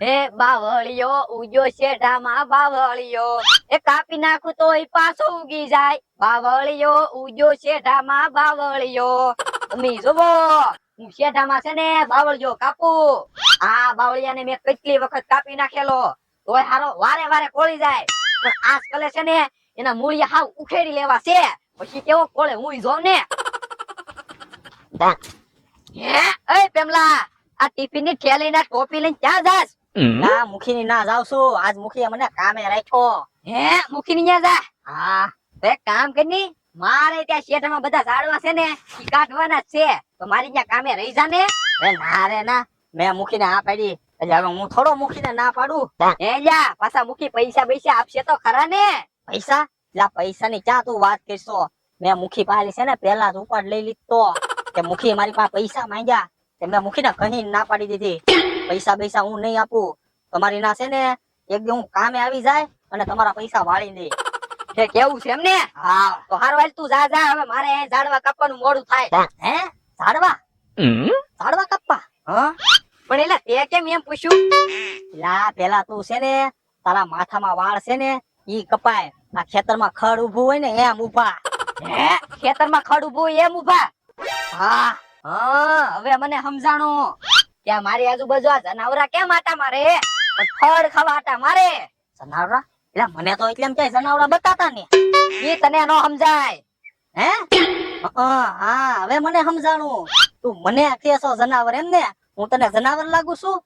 હે બાવળિયો ઉગ્યો શેઢામાં બાવળિયો. એ કાપી નાખું તો એ પાછો ઉગી જાય. બાવળિયો ઉગ્યો શેઢામાં બાવળિયો. તમે જોવો હું શેઢામાં છે ને બાવળિયો કાપું. આ બાવળિયાને મેં કેટલી વખત કાપી નાખેલો. તોય હારો વારે વારે કોળી જાય. પણ આજકાલે છે ને એના મૂળિયા હાવ ઉખેડી લેવા છે. પછી કેવો કોળે હું જોઉં ને? હે? એ પેમલા આ ટિફિનની થેલી ના ટોપી લઈને ક્યાં જાસ ના મુખીની ના જાવ છું. આજ મુખી મને કામે રાખ્યો. હે મુખીની ન્યા જા? હા. તો કામ કરની મારે ત્યાં શેઠમાં બધા ઝાડવા છે ને ઈ કાઢવાના છે. તો મારી ત્યાં કામે રહી જા ને. એ ના રે ના મેં મુખીને આ પાડી. એટલે હવે હું થોડો મુખીને ના પાડું. એ જા પાછા મુખી પૈસા પૈસા આપશે તો ખરા ને. પૈસા? એટલે પૈસા ની ક્યાં તું વાત કરશો? મેં મુખી પાલી છે ને પેલા જ ઉપાડ લઈ લીધો. કે મુખી મારી પાસે પૈસા માંગ્યા. તે મેં મુખીને કહી ના પાડી દીધી. પૈસા પૈસા હું નહીં આપું. તમારી ના છે ને એક દી હું કામે આવી જાય અને તમારા પૈસા વાળી દે. કે કેવું છે એમ ને હા તો હારું હાલ તું જા જા હવે મારે ઝાડવા કાપવાનું મોડું થાય. હે? ઝાડવા? ઝાડવા કાપવા? હા? પણ એટલે તે કેમ એમ પૂછ્યું? લા પેલા તું છે ને તારા માથામાં વાળ છે ને ઈ કપાય. આ ખેતરમાં ખડ ઉભું હોય ને એમ ઊભા હે? ખેતરમાં ખડ ઉભું હોય એમ ઊભા હા હા હવે મને સમજાણું. ત્યાં મારી આજુબાજુ આ જનાવરા કેમ આટા મારે? ફળ ખાવા આટા મારે? જનાવરા? એટલે મને તો એટલે એમ કે જનાવરા બતાતા ને. એ તને નો સમજાય. હે? હા, હવે મને સમજાણું. તું મને કેસો જનાવર એમ ને? હું તને જનાવર લાગુ છું?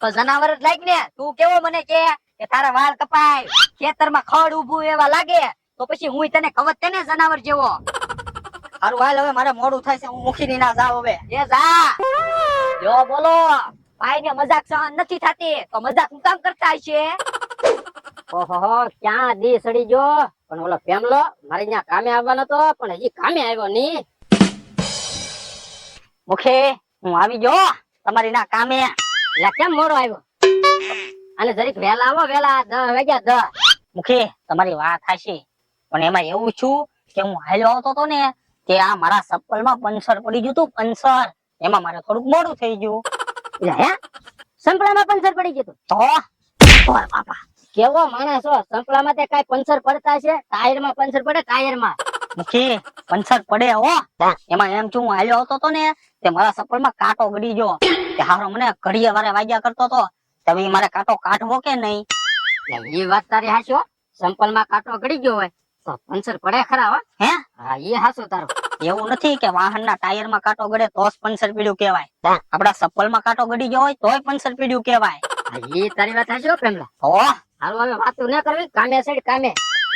તો જનાવર જ લાગ ને. તું કેવો મને કે? કે તારા વાળ કપાય. ખેતરમાં ખડ ઉભું એવા લાગે. તો પછી હું તને કવત તેને જનાવર જેવો. હારું, હાલ, હવે મારે મોડું થાય છે. હું મુખી ની ના જાવ હવે. એ જા. જો બોલો ભાઈ ને મજાક સહન નથી થતી, તો મજાક હું કામ કરતા છે ઓહો ક્યાં દી સડી જો પણ ઓલો ફેમલો મારે ત્યાં કામે આવવાનો તો, પણ હજી કામે આવ્યો નહીં. મુખે, હું આવી ગયો, તમારી ના કામે. એટલે કેમ મોડો આવ્યો? અને જરીક વેલા આવો વેલા દસ વાગ્યા દસ મુખે, તમારી વાત હાચી. પણ એમાં એવું છું કે હું હાલ્યો આવતો તો ને, કે આ મારા ચપ્પલમાં પંચર પડી ગયું તું પંચર. એમાં મારે થોડુંક મોડું થઈ ગયું. હે? સંપલામાં પંચર પડી ગયું તો. ઓય બાપા કેવો માણસ હો. સંપલામાં તે કાંઈ પંચર પડતા છે? ટાયરમાં પંચર પડે? ટાયરમાં. મુખી પંચર પડે હો. એમાં એમ છું હું હાલ્યો આવતો તો ને તે મારા ચપ્પલમાં કાંટો ગડી ગયો. તે હારો મને ઘડીએ વારે વાગ્યા કરતો તો. તમે મારે કાંટો કાઢવો કે નહીં? એ વાત તારી હાચો સંપલમાં કાંટો ગડી ગયો હોય તો પંચર પડે ખરા હો. હે? હા એ હાચું તારું. એવું નથી કે વાહનના ટાયરમાં કાંટો ગળે તો જ પંચર પીડ્યું કહેવાય. આપડા ચપ્પલમાં કાંટો ગડી ગયો હોય તોય પંચર પીડ્યું કહેવાય. હા, એ તારી વાત હાચી હો પેમલા હાલો હવે વાતું ન કરવી કામે છે કામે.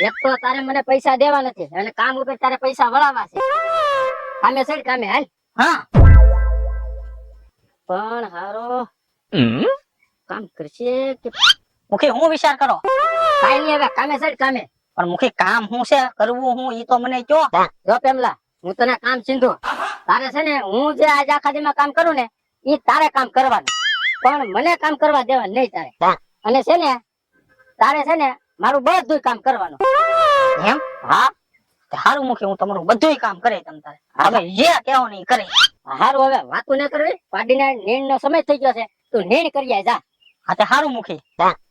એક તો તારે મને પૈસા દેવા નથી અને કામ ઉપર તારે પૈસા વળાવવા છે. કામે છે કામે હાલ. હા. પણ હારો કામ કરશે કે મુખી હું વિચાર કરો? કાઈ નહીં હવે કામે સાઈડ કામે. પણ મુખી કામ હું છે કરવું હું ઈ તો મને કયો. જો પેમલા હું તને કામ સિંધુ. તારે છે ને હું જે આજ આખા દીમાં કામ કરું ને એ તારે કામ કરવાનું. પણ મને કામ કરવા દેવા નહીં તારે. અને છે ને તારે છે ને મારું બધું કામ કરવાનું. એમ? હા? હારું મુખી હું તમારું બધું કામ કરે તમ તારે. હવે જે કેવો નહીં કરે. હારું હવે વાતું ન કરવી. પાડીને નીણ નો સમય થઈ ગયો છે. તું નીણ કરી જાય જા. હા તે હારું મુખી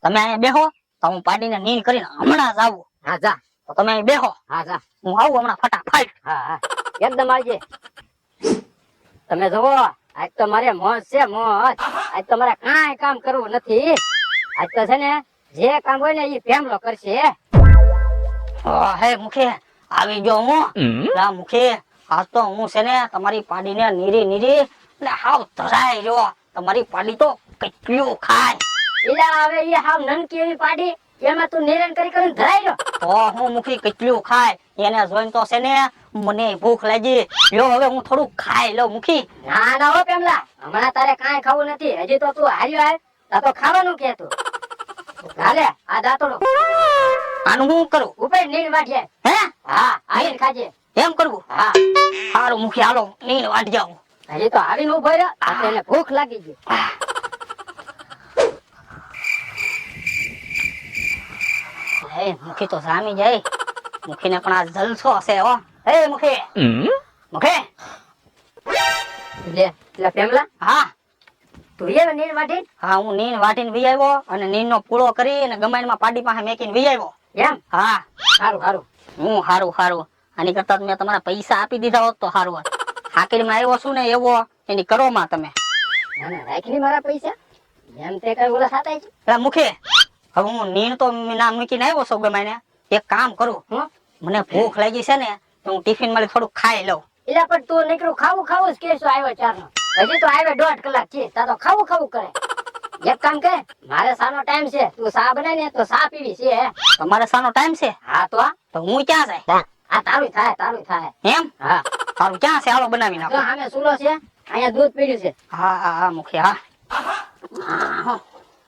તમે અહીંયા બેહો તો હું પાડીને નીણ કરીને હમણાં જ આવું. હા જા. તો તમે અહીં બેહો. હા જા. હું આવું હમણાં ફટાફટ. હા હા. એકદમ આવજે તમે જોવો આજ તો મારે મોજ છે મોજ. આજ તો મારે કાંઈ કામ કરવું નથી. આજ તો છે ને જે કામ હોય ને એ ફેમલો કરશે. હે મુખે આવી ગયો હું. લા મુખે આજ તો હું છે ને તમારી પાડીને નીરી નીરી ને હાવ ધરાઈ રહ્યો. તમારી પાડી તો કેટલું ખાય. એલા હવે એ હાવ નનકી એવી પાડી એમાં તું નિરણ કરી કરીને ધરાઈ ગયો તો હું મુખી કેટલું ખાય. એને જોઈને તો છે ને મને ભૂખ લાગી. લો હવે હું થોડું ખાઈ લઉં. મુખી ના ના હો પેમલા. હમણાં તારે કાંઈ ખાવું નથી. હજી તો તું હાર્યો આય તા તો ખાવાનું કે તું. હાલે આ દાંતડો. આનું હું કરું? ઉપર નીણ વાઢીએ હે? હા આવીને ખાજે. એમ કરવું હા. સારું મુખી હાલો નીંદ વાઢ જાઉં હજી તો આવીને ઊભો રહ્યો. આપણે ભૂખ લાગી ગઈ. હે મુખી તો સામી જાય. મુખીને પણ આ જલસો હશે હો. હે મુખી મુખી લે એટલે પેમલા હા તું એ નીન વાટી હા હું નીન વાટીને વી આવ્યો અને નીનનો પૂળો કરી અને ગમાઈમાં પાડી પાસે મેકીને વી આવ્યો એમ હા સારું સારું હું સારું સારું આની કરતા મેં તમારા પૈસા આપી દીધા હોત તો સારું હોત હાકીમાં આવ્યો છું ને એવો એની કરો માં તમે ના ના રાખી મારા પૈસા એમ તે કઈ ઓલા સાતા છે એટલે મુખે હવે હું નીન તો નામ મૂકીને આવ્યો છું ગમાઈને એક કામ કરું હં? મને ભૂખ લાગી છે ને તો હું ટિફિનમાં થોડું ખાઈ લઉં. એટલે પણ તું નીકળું ખાવું ખાવું જ કેસો આવ્યો ચારનો. હજી તો આવ્યો દોઢ કલાક છે તા તો ખાવું ખાવું કરે. એક કામ કે મારે સાનો ટાઈમ છે તું સા બનાય ને તો સા પીવી છે હે. તમારે સાનો ટાઈમ છે? હા તો તો હું ક્યાં જાય? આ તારું થાય તારું થાય. એમ? હા. તારું ક્યાં છે? હાલો બનાવી નાખો આમે સુલો છે અહીંયા દૂધ પીડ્યું છે. હા હા હા મુખી હા.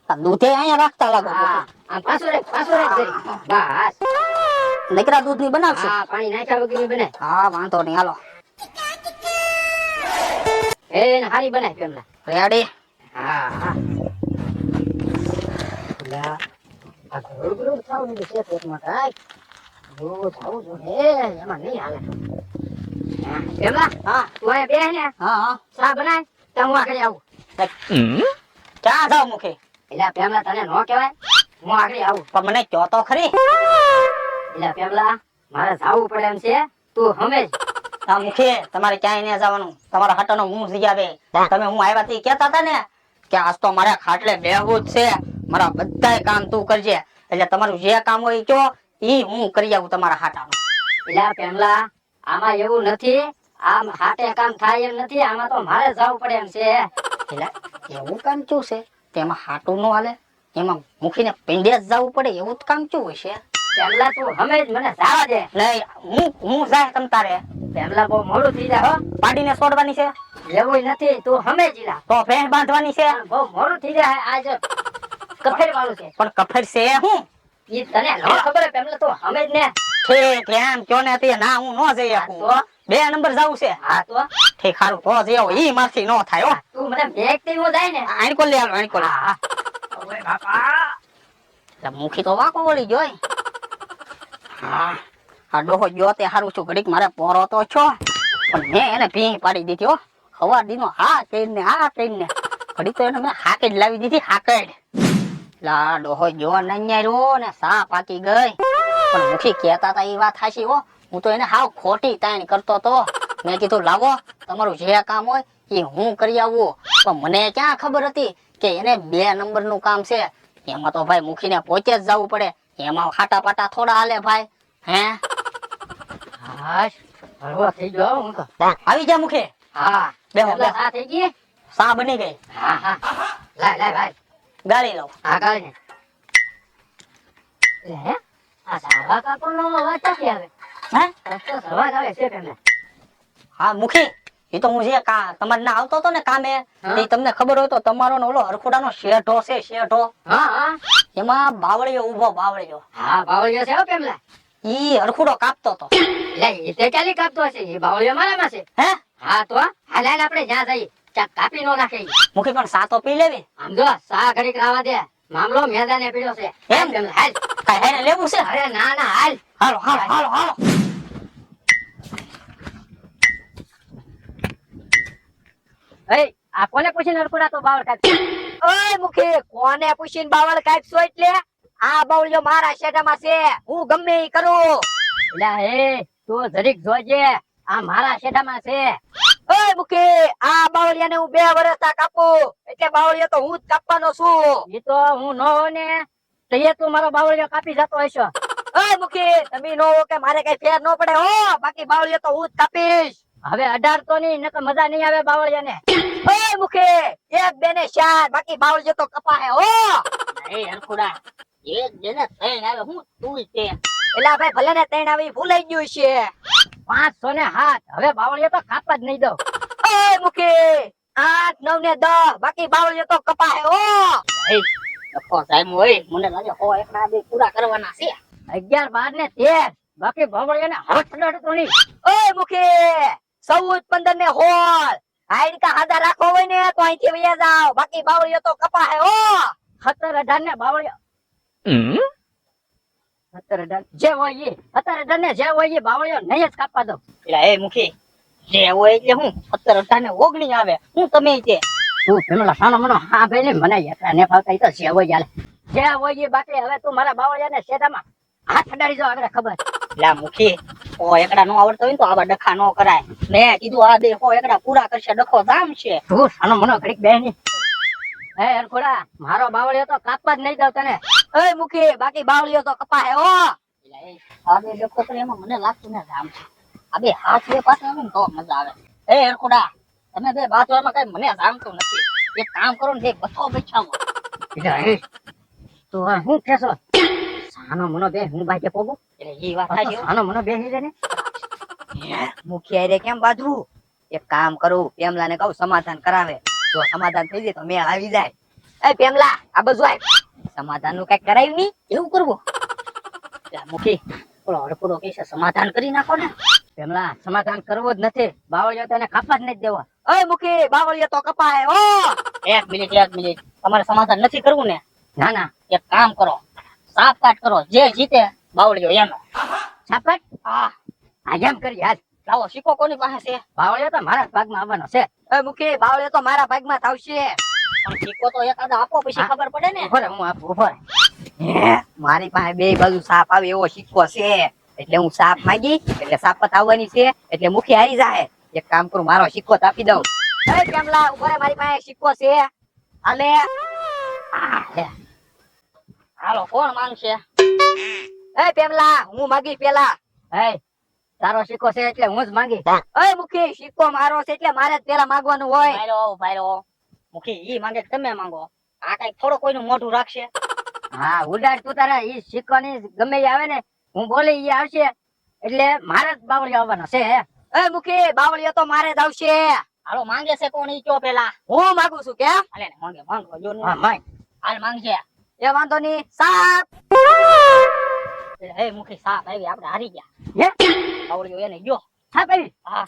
દૂધે અહીંયા રાખતા લાગો. હા પાછું રે પાછું રે બસ. દીકરા દૂધની બનાવશો? હા પાણી નાખ્યા વગર બને હા વાંધો નહીં હાલો. એ હારી બનાય પેલા રેડી. હા હા. લા, આ ઘોડ ઘોડ ખાવું નથી છે પેટમાં કાંઈ. રોજ થાવ જો હે, એમાં નહીં હાલે. હા, પેલા, હા. તું અહીંયા બેહ ને, હા હા. ચા બનાય, તો હું આગળ આવું. ક્યાં જાવ મુખે. એટલે પેમલા તને નો કહેવાય? હું આગળ આવું. પણ મને કહો તો ખરી. એટલે પેમલા, મારે જાવું પડે એમ છે, તું. આ મુખી તમારે ક્યાંય ન જવાનું. તમારા હાટાનો હું થઈ આવે. તમે હું આવ્યા થી કહેતા હતા ને કે આજ તો મારે ખાટલે બેહવું જ છે. મારા બધા કામ તું કરજે. એટલે તમારું જે કામ હોય કયો ઈ હું કરી આવું તમારા હાટાનું. એટલે પેમલા, આમાં એવું નથી. આમ હાટે કામ થાય એમ નથી. આમાં તો મારે જવું પડે એમ છે. એટલે એવું કામ શું છે? તેમાં હાટું નો હાલે. એમાં મુખીને પિંડે જ જવું પડે. એવું જ કામ શું હોય છે? પેમલા તું હમેજ મને જાવા દે. નહીં હું હું જાય તમ તારે? પેમલા બહુ મોડું થઈ જાય હો. પાડીને છોડવાની છે? એવું નથી તું હમેજ લા તો ભેંસ બાંધવાની છે? બહુ મોડું થઈ જાય આજ કફેર વાળું છે. પણ કફેર છે હું? ઈ તને ન ખબર હે પેમલા હમે જ ને. ઠીક એમ કયો ને તે ના હું નો જઈ શકું. તો? બે નંબર જવું છે. હા તો? ઠીક સારું તો જેવો ઈ મારથી નો થાય હો. તું મને ભેગતી હું જાય ને. આણકો લે આણકો આણ હા ઓય બાપા મુખી તો વાકો વળી જોય હા. આ ડોહો ગયો તે હારું છું. ઘડીક મારે પોરો તો છો. પણ મેં એને ભીંગ પાડી દીધી, હો. હવા દીનો હા ટ્રેન આ ટ્રેન ઘડીક તો એને મેં હાકેડ લાવી દીધી હાકેડ લા, ડોહો ગયો નન્યાર્યો ને સા પાકી ગઈ. પણ મુખી કહેતા તા એ વાત હાચી, હો. હું તો એને હાવ ખોટી તાણ કરતો તો. મેં કીધું, લાવો, તમારું જે કામ હોય એ હું કરી આવું. પણ મને ક્યાં ખબર હતી કે એને બે નંબરનું કામ છે. એમાં તો ભાઈ મુખીને પોતે જ જવું પડે. એમાં ખાટા પાટા થોડા હાલે ભાઈ. હે? હાશ હળવો થઈ ગયો હું તો. આવી જા મુખે. હા બેહો, બેહો. સા થઈ ગઈ? સા બની ગઈ? હા હા. લાય લાય ભાઈ. ગાળી લઉં. હા ગાળી ને લે આ સાવા કાકોનો અવાજ ક્યાંથી આવે? હે? રસ્તો અવાજ આવે છે પેમલા હા મુખી એ તો હું જે કા તમારે ના આવતો હતો ને કામે એ તમને ખબર હોય તો તમારો ઓલો ઓલો હરખોડાનો શેઠો છે શેઠો હા હા. એમાં બાવળિયો ઊભો બાવળિયો. હા બાવળિયો છે હો પેમલા. ઈ હરખુડો કાપતો તો લે તે ક્યાંથી કાપતો હશે એ બાવળિયો મારામાં છે. હે? હા તો હાલ હાલ આપણે જ્યાં જઈએ ચા કાપી નો નાખે ઈ. મુખી પણ સા તો પી લેવી? આમ જો સા ઘડીક રાવા દે. મામલો મેદાને પીડ્યો છે. એમ? પેમલા, હાલ. કાંઈ હેને લેવું છે? અરે ના ના હાલ. હાલો હાલો હાલો હાલો. એ આ કોને પૂછીને અડકુડા તો બાવળ કાપી ઓય મુખી કોને પૂછીને બાવળ કાપશો એટલે આ બાવળિયો મારા શેઢામાં છે હું ગમે એ કરું. એટલે હે તો જરીક જોજે આ મારા શેઠામાં છે. ઓય મુખી આ બાવળિયાને હું બે વર્ષ કાપું એટલે બાવળિયો તો હું જ કાપવાનો છું. એ તો હું ન હો ને તો એ તું મારો બાવળિયો કાપી જતો હશો. ઓય મુખી તમે નો હો કે મારે કઈ ફેર નો પડે હો બાકી બાવળિયો તો હું જ કાપીશ. હવે અઢાર તો નહીં નકર મજા નહીં આવે બાવળિયાને. ઓય મુખે એક બે ને ચાર બાકી બાવળ જતો કપાહે ઓ એ હરખુડા એક જેને ત્રણ આવે હું તું તે એલા ભાઈ ભલે ને ત્રણ આવી ભૂલાઈ ગયું છે. પાંચસો ને હાથ હવે બાવળિયો તો કાપવા જ નહીં દો ઓય મુખે આઠ નવ ને દસ બાકી બાવળિયો તો કપાહે હો. લખો સાહેબ હોય મને લાગે હો બે પૂરા કરવાના છે. અગિયાર બાર ને તેર બાકી બાવળિયાને હાથ નડતો નહીં. ઓય મુખે ચૌદ પંદર ને હોળ. હાઈડકા હાદા રાખો હોય ને તો અહીંથી વયા જાવ બાકી બાવળીઓ તો કપાહે ઓ સત્તર અઢાર ને બાવળિયો સત્તર અઢાર. જે હોય એ સત્તર અઢાર ને જે હોય એ બાવળીઓ નહીં જ કાપવા દો એટલે એ મુખી. જે હોય એટલે હું સત્તર અઢાર ને ઓગણી આવે. હું તમે તે હું પેલો સાનો મનો હા ભાઈ ને મને યાત્રા ને ફાવતા તો જે હોય ચાલે જે હોય એ બાકી હવે તું મારા બાવળિયા ને શેઠામાં હાથ અડાડી જો આગળ ખબર. લા મુખી એકડા નો આવડતો હોય તો આવા ડખા નો કરાય. મેં કીધું, આ દે હો એકડા પૂરા કરશે, ડખો દામ છે. સાનો મનો ઘડીક બે ની હે, હરખોડા, મારો બાવળિયો તો કાપવા જ નહીં દઉં તને. એ મુખી, બાકી બાવળીઓ તો કપા હે. ઓ એ ડખો તો એમાં મને લાગતું ને જામ છે. આ બે હાથ બે પાસે આવે ને તો મજા આવે. એ હરખુડા, તમે બે બાતો એમાં કઈ મને જામતું નથી. એક કામ કરો ને, એક બથો બેઠાવો તો હે કેસો સાનો મનો બે હું બાજે પોગું? એટલે એ વાત ને. કેમ એક કામ કરું કહું સમાધાન કરાવે. જો સમાધાન થઈ જાય તો મેં આવી જાય. એ પેમલા આ બધું આય. સમાધાનનું કઈ કરાયું નહીં? એવું કરવું? મુખી હરખુડો કહે સમાધાન કરી નાખો ને. પેમલા સમાધાન કરવો જ નથી. બાવળિયો એને કાપવા જ નહીં દેવા. એ મુખી બાવળીઓ તો કપાય હો. એક મિનિટ એક મિનિટ. તમારે સમાધાન નથી કરવું ને? ના ના. એક કામ કરો. સાફ કાટ કરો. જે જીતે બાવળીઓ એનો. છાપટ હા. આજે કરી હાલ લાવો શીખો કોની પાસે છે? બાવળિયો તો મારા ભાગમાં આવવાનો છે. એ મુખી બાવળીઓ તો મારા ભાગમાં થાવશે પણ શીખો તો એકાદો આપો પછી ખબર પડે ને. ઊભો હું આપું ઊભો મારી પાસે બે બાજુ સાપ આવે એવો શીખો છે. એટલે હું સાપ માંગી એટલે સાપત આવવાની છે. એટલે મુખી હારી જાય એક કામ કરું મારો શીખો આપી દઉં. એ પેમલા ઊભો મારી પાસે શીખો છે. હાલે. હાલો કોણ માંગશે? એ પેમલા હું માગી પેલા. એ તારો સિક્કો છે એટલે હું જ માંગી. એ મુખી સિક્કો મારો છે એટલે મારે જ પેલા માંગવાનું હોય. ભાઈરો ભાઈરો મુખી ઈ માંગે તમે માંગો. આ કઈ થોડો કોઈનું મોઢું રાખશે? હા ઉડાડ તું તારા. ઈ સિક્કો ની ગમે આવે ને હું બોલે ઈ આવશે. એટલે મારે જ બાવળિયો આવવાનો છે એ મુખી બાવળીઓ તો મારે જ આવશે. હાલો માંગે છે કોણ ઈ કયો પેલા? હું માંગુ છું કે અલે માંગે માંગો જો હા માંગ. હાલ માંગશે એ વાંધો નહીં. સાપ હે મુખી સાપ આવી આપણે હારી ગયા. હે? બાવળીઓ એને ગયો. હા ભાઈ? હા.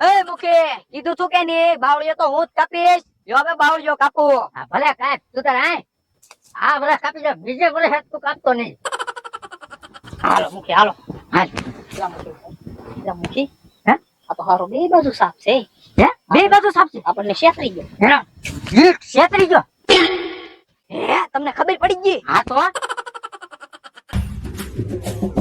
એ મુખી કીધું છું કે નહીં? બાવળીઓ તો હું જ કાપીશ. જો હવે બાવળીઓ કાપું. હા ભલે કાપ તું તારા આય. આ વર્ષ કાપી જા. બીજે વર્ષ તું કાપતો નહીં. હાલો મુખી હાલો. હાલ પેલા મુખી હે? આ તો હારો બે બાજુ સાપ છે. હે? બે બાજુ છે? આપણને શેતરી ગયો. હે? શેતરી ગયો. હે તમને ખબર પડી ગઈ? હા તો. Thank you.